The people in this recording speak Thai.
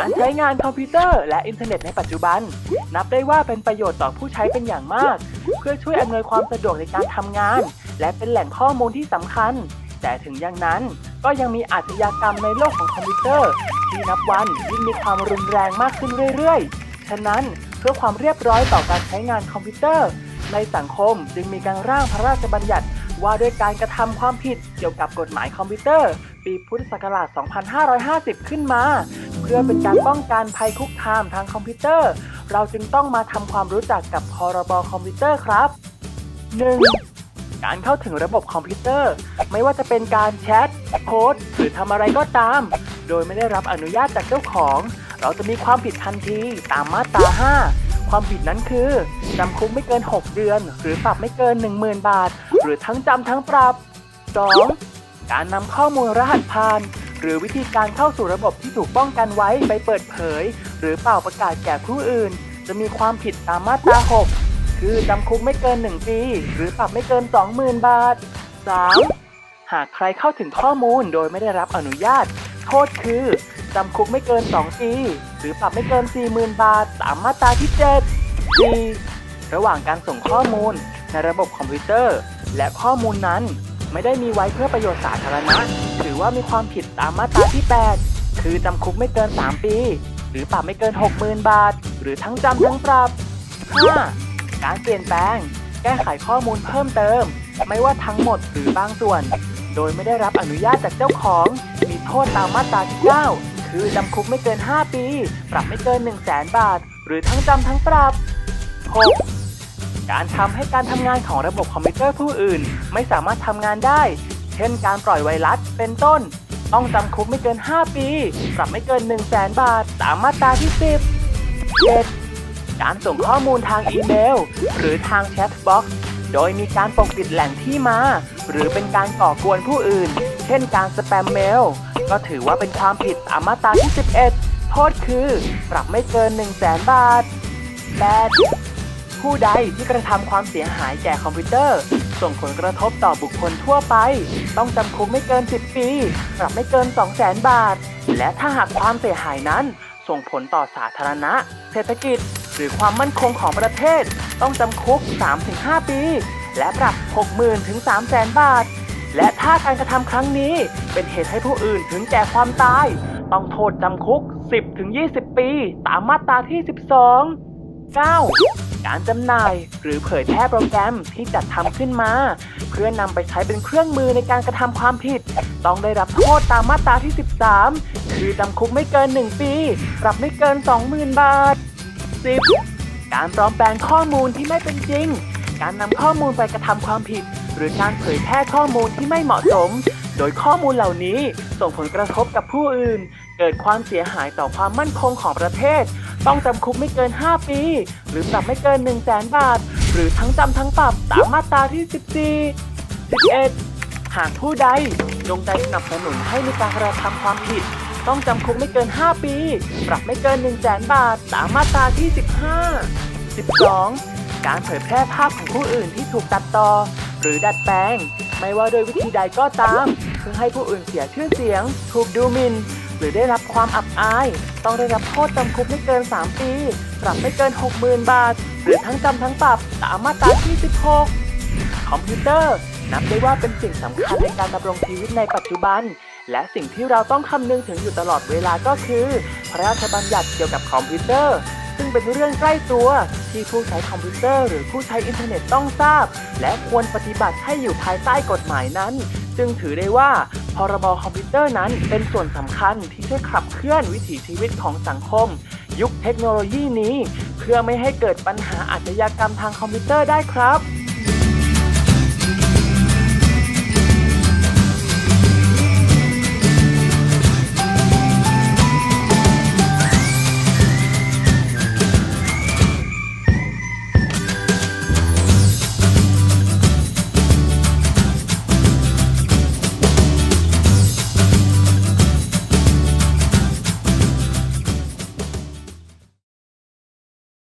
การใช้งานคอมพิวเตอร์และอินเทอร์เน็ตในปัจจุบัน นับได้ว่าเป็นประโยชน์ต่อผู้ใช้เป็นอย่างมาก เพื่อช่วยอำนวยความสะดวกในการทำงาน และเป็นแหล่งข้อมูลที่สำคัญ แต่ถึงอย่างนั้นก็ยังมีอาชญากรรมในโลกของคอมพิวเตอร์ ที่นับวันยิ่งมีความรุนแรงมากขึ้นเรื่อยๆ ฉะนั้นเพื่อความเรียบร้อยต่อการใช้งานคอมพิวเตอร์ ในสังคมจึงมีการร่างพระราชบัญญัติว่าด้วยการกระทำความผิดเกี่ยวกับกฎหมายคอมพิวเตอร์ ปีพุทธศักราช 2550 ขึ้นมา พื่อเป็นการป้องกันภัยคุกคามทางคอมพิวเตอร์ เราจึงต้องมาทำความรู้จักกับพรบคอมพิวเตอร์ครับ 1. การเข้าถึงระบบคอมพิวเตอร์ ไม่ว่าจะเป็นการแชทโพสต์หรือทำอะไรก็ตาม โดยไม่ได้รับอนุญาตจากเจ้าของ เราจะมีความผิดทันทีตามมาตรา 5ความผิดนั้นคือ จำคุกไม่เกิน 6 เดือน หรือปรับไม่เกิน 10,000 บาท หรือทั้งจำทั้งปรับ 2. การนำข้อมูลรหัสผ่าน หรือวิธีการเข้าสู่ระบบที่ถูกป้องกันไว้ไปเปิดเผย หรือเป่าประกาศแก่ผู้อื่น จะมีความผิดตามมาตรา 6 คือจำคุกไม่เกิน 1 ปี หรือปรับไม่เกิน 20,000 บาท 3. หากใครเข้าถึงข้อมูลโดยไม่ได้รับอนุญาต โทษคือจำคุกไม่เกิน 2 ปี หรือปรับไม่เกิน 40,000 บาท ตามมาตราที่ 7 4. ระหว่างการส่งข้อมูลในระบบคอมพิวเตอร์ และข้อมูลนั้น ไม่ได้มีไว้เพื่อประโยชน์สาธารณะ ถือว่ามีความผิดตามมาตราที่ 8 คือจำคุกไม่เกิน 3 ปี หรือปรับไม่เกิน 60,000 บาท หรือทั้งจำทั้งปรับ 5. การเปลี่ยนแปลง แก้ไขข้อมูลเพิ่มเติม ไม่ว่าทั้งหมดหรือบางส่วน โดยไม่ได้รับอนุญาตจากเจ้าของ มีโทษตามมาตราที่ 9 คือจำคุกไม่เกิน 5 ปี ปรับไม่เกิน 1 0 0 0 0แบาท หรือทั้งจำทั้งปรับ 6. การทำให้การทำงานของระบบคอมพิวเตอร์ผู้อื่น ไม่สามารถทำงานได้ เช่นการปล่อยไวรัสเป็นต้น ต้องจำคุกไม่เกิน 5 ปี ปรับไม่เกิน 1 0 0 0 0แบาท ตามมาตราที่ 10 7. การส่งข้อมูลทางอีเมล หรือทางแชทบ็อกซ์โดยมีการปกปิดแหล่งที่มา หรือเป็นการก่อกวนผู้อื่น เช่นการสแปมเมล ก็ถือว่าเป็นความผิดตามมาตราที่ 11 โทษคือ ปรับไม่เกิน 1 0 0 0 0แบาท 8. ผู้ใดที่กระทำความเสียหายแก่คอมพิวเตอร์ ส่งผลกระทบต่อบุคคลทั่วไป ต้องจำคุกไม่เกิน 10 ปี ปรับไม่เกิน 2 0 0 0 0 0 บาท และถ้าหากความเสียหายนั้น ส่งผลต่อสาธารณะ เศรษฐกิจ หรือความมั่นคงของประเทศ ต้องจำคุก 3-5 ปี และปรับ 60,000ถึง300,000 บาท และถ้าการกระทำครั้งนี้ เป็นเหตุให้ผู้อื่นถึงแก่ความตาย ต้องโทษจำคุก 10-20 ปี ตามมาตราที่ 12 9. การจำหน่าย หรือเผยแพร่โปรแกรมที่จัดทำขึ้นมา เพื่อนำไปใช้เป็นเครื่องมือในการกระทำความผิด ต้องได้รับโทษตามมาตราที่ 13 คือจำคุกไม่เกิน 1 ปี ปรับไม่เกิน 20,000 บาท 10. การปลอมแปลงข้อมูลที่ไม่เป็นจริง การนำข้อมูลไปกระทำความผิด หรือการเผยแพร่ข้อมูลที่ไม่เหมาะสม โดยข้อมูลเหล่านี้ส่งผลกระทบกับผู้อื่น เกิดความเสียหายต่อความมั่นคงของประเทศ ต้องจำคุกไม่เกิน 5 ปี หรือปรับไม่เกิน 1 0 0 0 0แบาท หรือทั้งจำทั้งปรับตามมาตราที่ 14 11 หากผู้ใดจงใจสนับสนุนให้มีการกระทำความผิด ต้องจำคุกไม่เกิน 5 ปี ปรับไม่เกิน 1 0 0 0 0แบาทตามมาตราที่ 15 12 การเผยแพร่ภาพของผู้อื่นที่ถูกตัดต่อ หรือดัดแปลง ไม่ว่าโดยวิธีใดก็ตามเพื่อให้ผู้อื่นเสียชื่อเสียง ถูกดูหมิ่น หรือได้รับความอับอาย ต้องได้รับโทษจำคุกไม่เกิน 3 ปี ปรับไม่เกิน 60,000 บาท หรือทั้งจำทั้งปรับตามมาตราที่ 16 คอมพิวเตอร์ นับได้ว่าเป็นสิ่งสำคัญในการดำรงชีวิตในปัจจุบัน และสิ่งที่เราต้องคำนึงถึงอยู่ตลอดเวลาก็คือ พระราชบัญญัติเกี่ยวกับคอมพิวเตอร์ ซึ่งเป็นเรื่องใกล้ตัว ที่ผู้ใช้คอมพิวเตอร์ หรือผู้ใช้อินเทอร์เน็ตต้องทราบ และควรปฏิบัติให้อยู่ภายใต้กฎหมายนั้น จึงถือได้ว่า พรบคอมพิวเตอร์นั้นเป็นส่วนสำคัญที่ช่วยขับเคลื่อนวิถีชีวิตของสังคม ยุคเทคโนโลยีนี้ เพื่อไม่ให้เกิดปัญหาอาชญากรรมทางคอมพิวเตอร์ได้ครับ